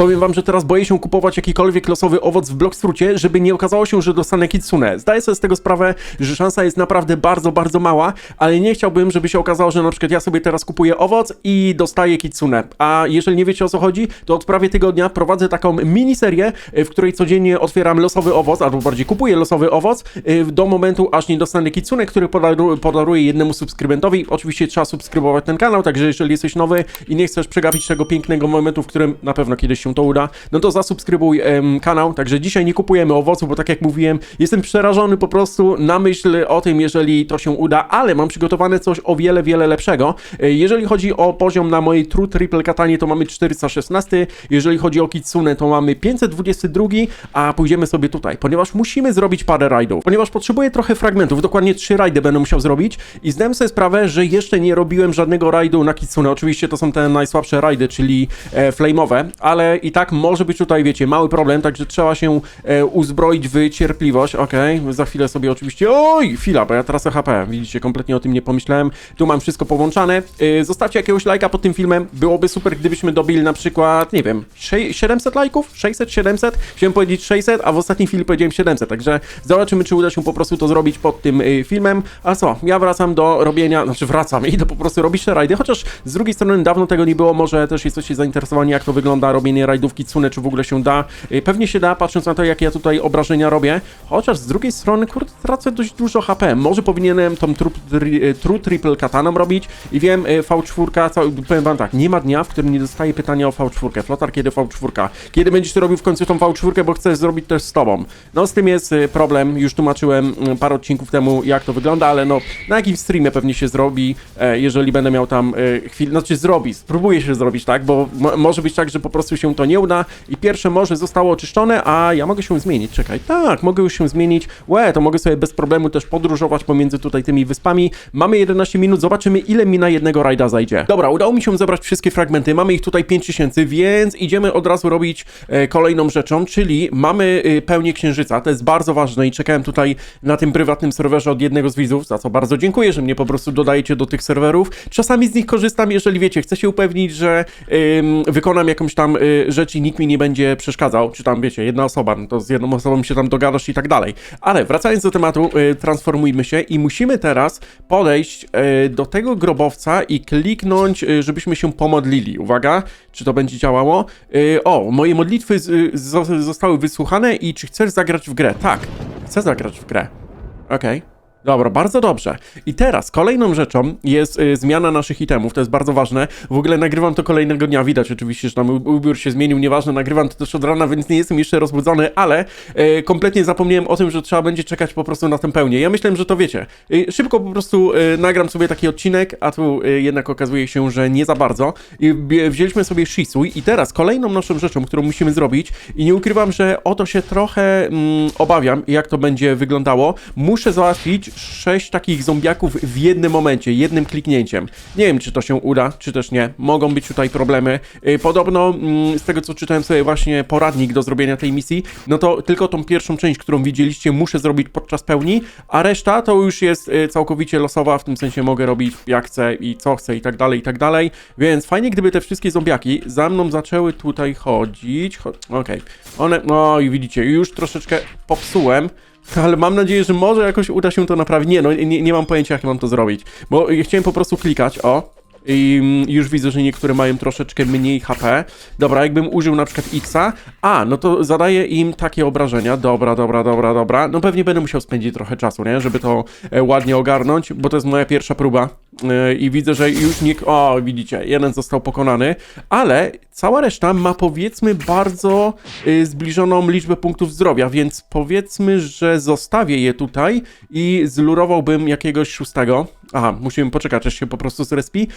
Powiem wam, że teraz boję się kupować jakikolwiek losowy owoc w Bloxfrucie, żeby nie okazało się, że dostanę kitsune. Zdaję sobie z tego sprawę, że szansa jest naprawdę bardzo, bardzo mała, ale nie chciałbym, żeby się okazało, że na przykład ja sobie teraz kupuję owoc i dostaję kitsune. A jeżeli nie wiecie o co chodzi, to od prawie tygodnia prowadzę taką miniserię, y, w której codziennie otwieram losowy owoc, albo bardziej kupuję losowy owoc y, do momentu, aż nie dostanę kitsune, który podaru podaruję jednemu subskrybentowi. Oczywiście trzeba subskrybować ten kanał, także jeżeli jesteś nowy i nie chcesz przegapić tego pięknego momentu, w którym na pewno kiedyś się to uda, no to zasubskrybuj kanał. Także dzisiaj nie kupujemy owoców, bo tak jak mówiłem, jestem przerażony po prostu na myśl o tym, jeżeli to się uda, ale mam przygotowane coś o wiele, wiele lepszego. E, Jeżeli chodzi o poziom na mojej True Triple Katanie, to mamy 416, jeżeli chodzi o Kitsune, to mamy 522, a pójdziemy sobie tutaj, ponieważ musimy zrobić parę rajdów, ponieważ potrzebuję trochę fragmentów, dokładnie 3 rajdy będę musiał zrobić i zdałem sobie sprawę, że jeszcze nie robiłem żadnego rajdu na Kitsune. Oczywiście to są te najsłabsze rajdy, czyli e, flame'owe, ale i tak może być tutaj, wiecie, mały problem, także trzeba się e, uzbroić w cierpliwość, okej, za chwilę sobie oczywiście, oj, chwila, bo ja teraz HP, widzicie, kompletnie o tym nie pomyślałem, tu mam wszystko połączone, e, zostawcie jakiegoś lajka pod tym filmem, byłoby super, gdybyśmy dobili na przykład, nie wiem, sze- 700 lajków, 600, 700, chciałem powiedzieć 600, a w ostatniej chwili powiedziałem 700, także zobaczymy, czy uda się po prostu to zrobić pod tym e, filmem, a co, ja wracam do robienia, znaczy wracam, idę po prostu robić te rajdy, chociaż z drugiej strony dawno tego nie było, może też jesteście zainteresowani, jak to wygląda, robienie rajdów Kitsune, czy w ogóle się da. Y, Pewnie się da, patrząc na to, jak ja tutaj obrażenia robię, chociaż z drugiej strony, kurde, tracę dość dużo HP. Może powinienem tą tru, tri, y, Kataną robić i wiem, y, V4, cały, powiem wam tak, nie ma dnia, w którym nie dostaję pytania o V4. Flotar, kiedy V4? Kiedy będziesz robił w końcu tą V4, bo chcę zrobić też z tobą? No, z tym jest problem, już tłumaczyłem y, parę odcinków temu, jak to wygląda, ale no, na jakimś streamie pewnie się zrobi, e, jeżeli będę miał tam chwilę, znaczy zrobi, spróbuję się zrobić, tak, bo mo- może być tak, że po prostu się to nie uda i pierwsze morze zostało oczyszczone, a ja mogę się zmienić, czekaj, tak, mogę już się zmienić, łe, to mogę sobie bez problemu też podróżować pomiędzy tutaj tymi wyspami, mamy 11 minut, zobaczymy ile mi na jednego rajda zajdzie. Dobra, udało mi się zebrać wszystkie fragmenty, mamy ich tutaj 5000, więc idziemy od razu robić e, kolejną rzeczą, czyli mamy e, pełnię księżyca, to jest bardzo ważne i czekałem tutaj na tym prywatnym serwerze od jednego z widzów, za co bardzo dziękuję, że mnie po prostu dodajecie do tych serwerów. Czasami z nich korzystam, jeżeli wiecie, chcę się upewnić, że wykonam jakąś tam y, rzecz i nikt mi nie będzie przeszkadzał, czy tam wiecie, jedna osoba, no to z jedną osobą się tam dogadasz i tak dalej. Ale wracając do tematu, y, transformujmy się i musimy teraz podejść y, do tego grobowca i kliknąć, y, żebyśmy się pomodlili. Uwaga, czy to będzie działało? O, moje modlitwy zostały wysłuchane i czy chcesz zagrać w grę? Tak, chcę zagrać w grę. Okej. Dobra, bardzo dobrze. I teraz kolejną rzeczą jest y, zmiana naszych itemów, to jest bardzo ważne. W ogóle nagrywam to kolejnego dnia, widać oczywiście, że tam u- ubiór się zmienił, nieważne, nagrywam to też od rana, więc nie jestem jeszcze rozbudzony, ale y, kompletnie zapomniałem o tym, że trzeba będzie czekać po prostu na tę pełnię. Ja myślałem, że to wiecie. Y, szybko po prostu y, nagram sobie taki odcinek, a tu y, jednak okazuje się, że nie za bardzo. I bie- wzięliśmy sobie Shisui i teraz kolejną naszą rzeczą, którą musimy zrobić i nie ukrywam, że o to się trochę mm, obawiam, jak to będzie wyglądało. Muszę załatwić sześć takich zombiaków w jednym momencie, jednym kliknięciem. Nie wiem, czy to się uda, czy też nie. Mogą być tutaj problemy. Y, Podobno, mm, z tego co czytałem sobie właśnie poradnik do zrobienia tej misji, no to tylko tą pierwszą część, którą widzieliście, muszę zrobić podczas pełni, a reszta to już jest y, całkowicie losowa, w tym sensie mogę robić jak chcę i co chcę i tak dalej, i tak dalej. Więc fajnie, gdyby te wszystkie zombiaki za mną zaczęły tutaj chodzić. Cho Okej. One, no i widzicie, już troszeczkę popsułem. Ale mam nadzieję, że może jakoś uda się to naprawić. Nie, no nie, nie mam pojęcia, jak mam to zrobić. Bo ja chciałem po prostu klikać, o. I mm, już widzę, że niektóre mają troszeczkę mniej HP. Dobra, jakbym użył na przykład Xa. A, no to zadaje im takie obrażenia. Dobra, dobra, dobra, dobra. No pewnie będę musiał spędzić trochę czasu, nie? Żeby to e, ładnie ogarnąć, bo to jest moja pierwsza próba. E, I widzę, że już nikt. O, widzicie, jeden został pokonany, ale cała reszta ma powiedzmy bardzo y, zbliżoną liczbę punktów zdrowia, więc powiedzmy, że zostawię je tutaj i zlurowałbym jakiegoś szóstego. Aha, musimy poczekać, aż się po prostu zrespi.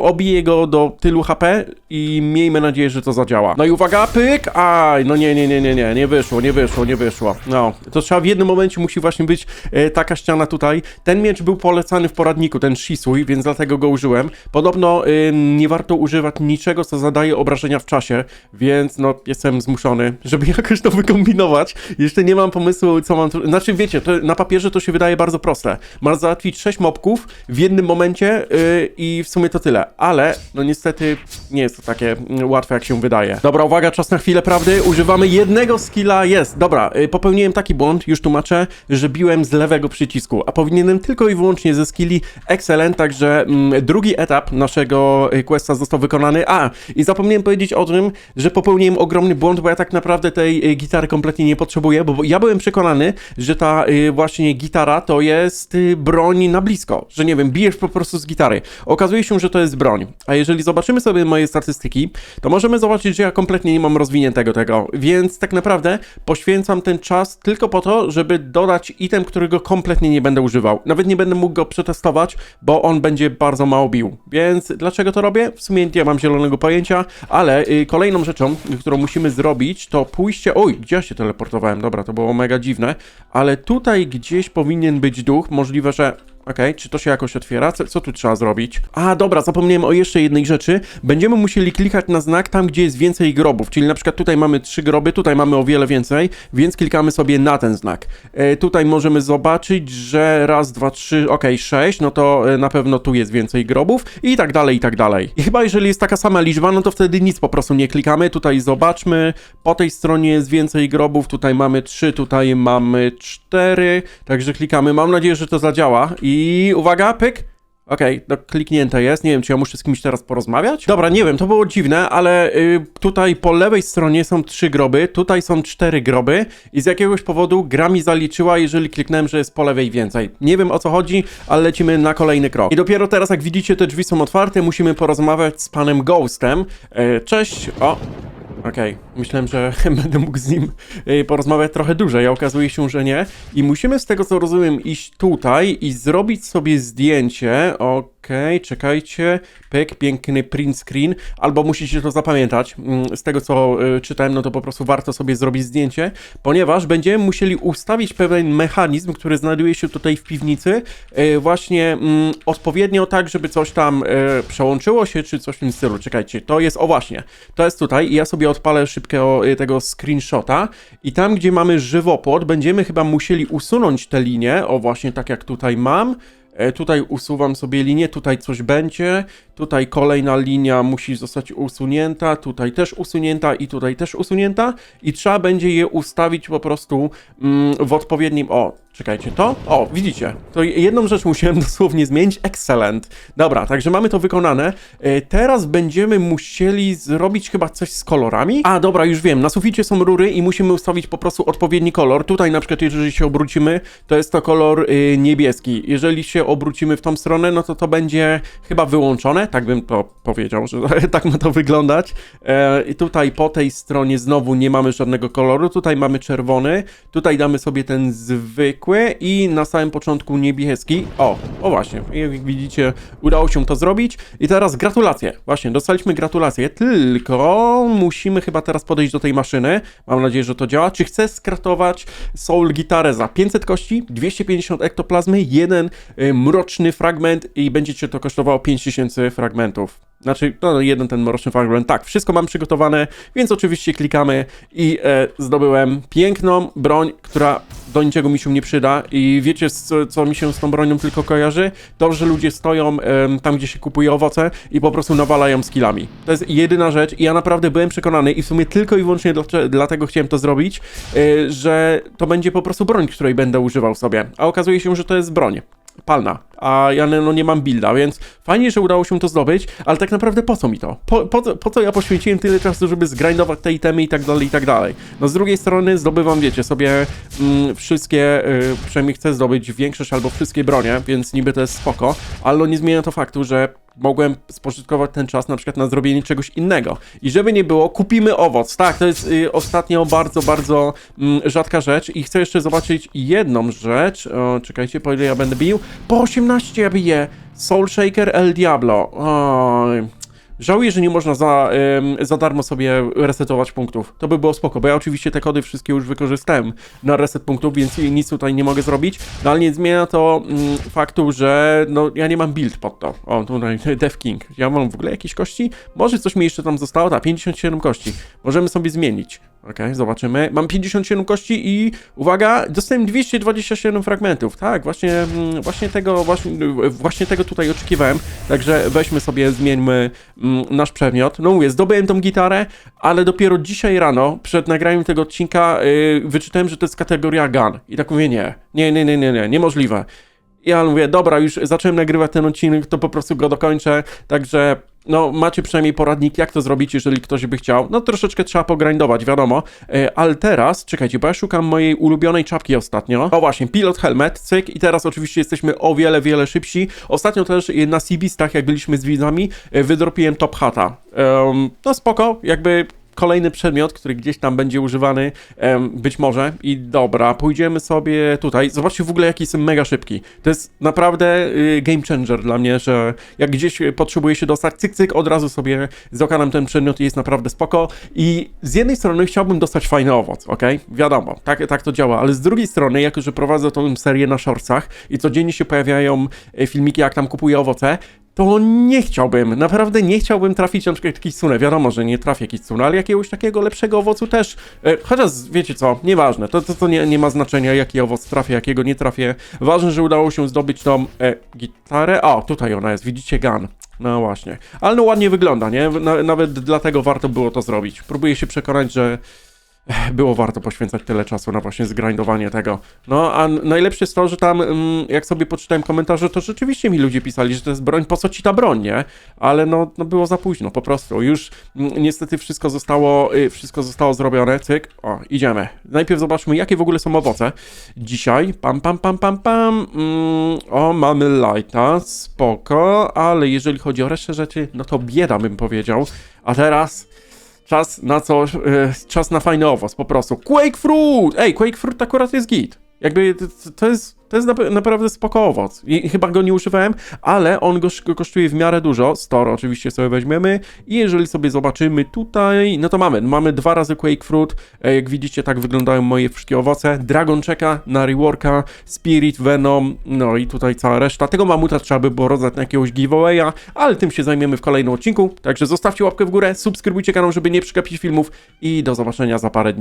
Obiję go do tylu HP i miejmy nadzieję, że to zadziała. No i uwaga, pyk! Aj, no nie, nie, nie, nie, nie, nie wyszło, nie wyszło, nie wyszło. No, to trzeba w jednym momencie musi właśnie być e, taka ściana tutaj. Ten miecz był polecany w poradniku, ten Shisui, więc dlatego go użyłem. Podobno y, nie warto używać niczego, co zadaje obrażenia w czasie, więc no, jestem zmuszony, żeby jakoś to wykombinować. Jeszcze nie mam pomysłu, co mam. Znaczy, wiecie, to, na papierze to się wydaje bardzo proste. Masz załatwić 6 mobków, w jednym momencie yy, i w sumie to tyle. Ale, no niestety, nie jest to takie mm, łatwe, jak się wydaje. Dobra, uwaga, czas na chwilę prawdy. Używamy jednego skilla, jest. Dobra, yy, popełniłem taki błąd, już tłumaczę, że biłem z lewego przycisku, a powinienem tylko i wyłącznie ze skilli Excellent, także mm, drugi etap naszego y, questa został wykonany. A, i zapomniałem powiedzieć o tym, że popełniłem ogromny błąd, bo ja tak naprawdę tej y, gitary kompletnie nie potrzebuję, bo bo ja byłem przekonany, że ta y, właśnie gitara to jest y, broń na blisko, że nie wiem, bijesz po prostu z gitary. Okazuje się, że to jest broń. A jeżeli zobaczymy sobie moje statystyki, to możemy zobaczyć, że ja kompletnie nie mam rozwiniętego tego, więc tak naprawdę poświęcam ten czas tylko po to, żeby dodać item, którego kompletnie nie będę używał. Nawet nie będę mógł go przetestować, bo on będzie bardzo mało bił. Więc dlaczego to robię? W sumie nie mam zielonego pojęcia, ale y, kolejną rzeczą, którą musimy zrobić, to pójście... Oj, gdzie ja się teleportowałem? Dobra, to było mega dziwne, ale tutaj gdzieś powinien być duch, możliwe, że... Okej, czy to się jakoś otwiera? Co, co tu trzeba zrobić? A, dobra, zapomniałem o jeszcze jednej rzeczy. Będziemy musieli klikać na znak tam, gdzie jest więcej grobów. Czyli na przykład tutaj mamy trzy groby, tutaj mamy o wiele więcej, więc klikamy sobie na ten znak. E, tutaj możemy zobaczyć, że raz, dwa, trzy, okej, sześć, no to e, na pewno tu jest więcej grobów i tak dalej, i tak dalej. I chyba jeżeli jest taka sama liczba, no to wtedy nic po prostu nie klikamy. Tutaj zobaczmy, po tej stronie jest więcej grobów, tutaj mamy trzy, tutaj mamy cztery, także klikamy. Mam nadzieję, że to zadziała i uwaga, pyk. Okej, no kliknięte jest. Nie wiem, czy ja muszę z kimś teraz porozmawiać? Dobra, nie wiem, to było dziwne, ale y, tutaj po lewej stronie są trzy groby, tutaj są cztery groby i z jakiegoś powodu gra mi zaliczyła, jeżeli kliknąłem, że jest po lewej więcej. Nie wiem o co chodzi, ale lecimy na kolejny krok. I dopiero teraz, jak widzicie, te drzwi są otwarte, musimy porozmawiać z panem Ghostem. E, cześć, o, Okej, myślałem, że będę mógł z nim y, porozmawiać trochę dłużej, a okazuje się, że nie. I musimy z tego co rozumiem iść tutaj i zrobić sobie zdjęcie. Okej, czekajcie. Pyk, piękny print screen. Albo musicie to zapamiętać. Mm, Z tego co y, czytałem, no to po prostu warto sobie zrobić zdjęcie, ponieważ będziemy musieli ustawić pewien mechanizm, który znajduje się tutaj w piwnicy, y, właśnie mm, odpowiednio tak, żeby coś tam przełączyło się, czy coś w tym stylu. Czekajcie, to jest, o właśnie, to jest tutaj i ja sobie odpalę szybkiego y, tego screenshota. I tam, gdzie mamy żywopłot, będziemy chyba musieli usunąć tę linię, o właśnie tak jak tutaj mam, E, Tutaj usuwam sobie linię, tutaj coś będzie, tutaj kolejna linia musi zostać usunięta, tutaj też usunięta i tutaj też usunięta i trzeba będzie je ustawić po prostu mm, w odpowiednim... O, czekajcie, to? O, widzicie, to jedną rzecz musiałem dosłownie zmienić, excellent. Dobra, także mamy to wykonane. E, Teraz będziemy musieli zrobić chyba coś z kolorami. A, dobra, już wiem, na suficie są rury i musimy ustawić po prostu odpowiedni kolor. Tutaj na przykład, jeżeli się obrócimy, to jest to kolor y, niebieski. Jeżeli się obrócimy w tą stronę, no to to będzie chyba wyłączone, tak bym to powiedział, że tak ma to wyglądać. E, I tutaj po tej stronie znowu nie mamy żadnego koloru, tutaj mamy czerwony, tutaj damy sobie ten zwykły i na samym początku niebieski. O, o właśnie, jak widzicie, udało się to zrobić. I teraz gratulacje, właśnie, dostaliśmy gratulacje, tylko musimy chyba teraz podejść do tej maszyny. Mam nadzieję, że to działa. Czy chcę skratować Soul Gitarę za 500 kości, 250 ektoplazmy, jeden y, mroczny fragment i będzie cię to kosztowało 5000 fragmentów. Znaczy, no jeden ten mroczny fragment. Tak, wszystko mam przygotowane, więc oczywiście klikamy i e, zdobyłem piękną broń, która do niczego mi się nie przyda. I wiecie, co, co mi się z tą bronią tylko kojarzy? To, że ludzie stoją em, tam, gdzie się kupuje owoce i po prostu nawalają skillami. To jest jedyna rzecz i ja naprawdę byłem przekonany i w sumie tylko i wyłącznie dlatego chciałem to zrobić, e, że to będzie po prostu broń, której będę używał sobie. A okazuje się, że to jest broń palna, a ja no nie mam builda, więc fajnie, że udało się to zdobyć, ale tak naprawdę po co mi to? Po, po, po co ja poświęciłem tyle czasu, żeby zgrindować te itemy i tak dalej, i tak dalej? No z drugiej strony zdobywam, wiecie, sobie mm, wszystkie, y, przynajmniej chcę zdobyć większość albo wszystkie bronie, więc niby to jest spoko, ale no nie zmienia to faktu, że mogłem spożytkować ten czas na przykład na zrobienie czegoś innego. I żeby nie było, kupimy owoc. Tak, to jest y, ostatnio bardzo, bardzo mm, rzadka rzecz i chcę jeszcze zobaczyć jedną rzecz. O, czekajcie, po ile ja będę bił? Po 18 ja biję. Soul Shaker El Diablo. Oj. Żałuję, że nie można za, ym, za darmo sobie resetować punktów. To by było spoko, bo ja oczywiście te kody wszystkie już wykorzystałem na reset punktów, więc nic tutaj nie mogę zrobić. No ale nie zmienia to mm, faktu, że no, ja nie mam build pod to. O, tutaj Death King. Ja mam w ogóle jakieś kości? Może coś mi jeszcze tam zostało? Tak, 57 kości. Możemy sobie zmienić. Okej, zobaczymy. Mam 57 kości i uwaga, dostałem 227 fragmentów. Tak, właśnie, mm, właśnie tego, właśnie, właśnie tego tutaj oczekiwałem. Także weźmy sobie, zmieńmy mm, nasz przedmiot. No mówię, zdobyłem tą gitarę, ale dopiero dzisiaj rano, przed nagraniem tego odcinka, yy, wyczytałem, że to jest kategoria gun. I tak mówię, nie, nie, nie, nie, nie, nie niemożliwe. Ja mówię, dobra, już zacząłem nagrywać ten odcinek, to po prostu go dokończę, także no macie przynajmniej poradnik, jak to zrobić, jeżeli ktoś by chciał. No troszeczkę trzeba pogrindować, wiadomo, E, ale teraz, czekajcie, bo ja szukam mojej ulubionej czapki ostatnio. O właśnie, pilot helmet, cyk i teraz oczywiście jesteśmy o wiele, wiele szybsi. Ostatnio też e, na Seabistach, jak byliśmy z widzami, e, wydropiłem top hata. Em, no spoko, jakby kolejny przedmiot, który gdzieś tam będzie używany, być może. I dobra, pójdziemy sobie tutaj. Zobaczcie w ogóle, jaki jestem mega szybki. To jest naprawdę y, game changer dla mnie, że jak gdzieś y, potrzebuję się dostać, cyk, cyk, od razu sobie zakalam ten przedmiot i jest naprawdę spoko. I z jednej strony chciałbym dostać fajny owoc, ok? Wiadomo, tak, tak to działa, ale z drugiej strony, jako że prowadzę tą serię na shortsach i codziennie się pojawiają y, filmiki, jak tam kupuję owoce, to nie chciałbym, naprawdę nie chciałbym trafić na przykład Kitsune. Wiadomo, że nie trafię Kitsune, ale jakiegoś takiego lepszego owocu też. E, chociaż wiecie co, nieważne, to, to, to nie, nie ma znaczenia, jaki owoc trafię, jakiego nie trafię. Ważne, że udało się zdobyć tą e, gitarę. O, tutaj ona jest, widzicie, gun. No właśnie. Ale no ładnie wygląda, nie? Na, nawet dlatego warto było to zrobić. Próbuję się przekonać, że było warto poświęcać tyle czasu na właśnie zgrindowanie tego. No, a najlepsze jest to, że tam, mm, jak sobie poczytałem komentarze, to rzeczywiście mi ludzie pisali, że to jest broń, po co ci ta broń, nie? Ale no, no było za późno, po prostu. Już mm, niestety wszystko zostało, y, wszystko zostało zrobione, cyk. O, idziemy. Najpierw zobaczmy, jakie w ogóle są owoce. Dzisiaj, pam, pam, pam, pam, pam. Mm, o, mamy lighta, spoko, ale jeżeli chodzi o resztę rzeczy, no to bieda bym powiedział. A teraz... Czas na coś, e, czas na fajny owoc, po prostu. Quake Fruit! Ej, Quake Fruit akurat jest git. Jakby to, to jest, to jest nap- naprawdę spoko owoc. I, chyba go nie używałem, ale on go, go kosztuje w miarę dużo. Store oczywiście sobie weźmiemy. I jeżeli sobie zobaczymy tutaj, no to mamy. Mamy dwa razy Quake Fruit. E, jak widzicie, tak wyglądają moje wszystkie owoce. Dragon czeka na reworka, Spirit, Venom, no i tutaj cała reszta. Tego mamuta trzeba by było rozdać na jakiegoś giveawaya, ale tym się zajmiemy w kolejnym odcinku. Także zostawcie łapkę w górę, subskrybujcie kanał, żeby nie przegapić filmów i do zobaczenia za parę dni.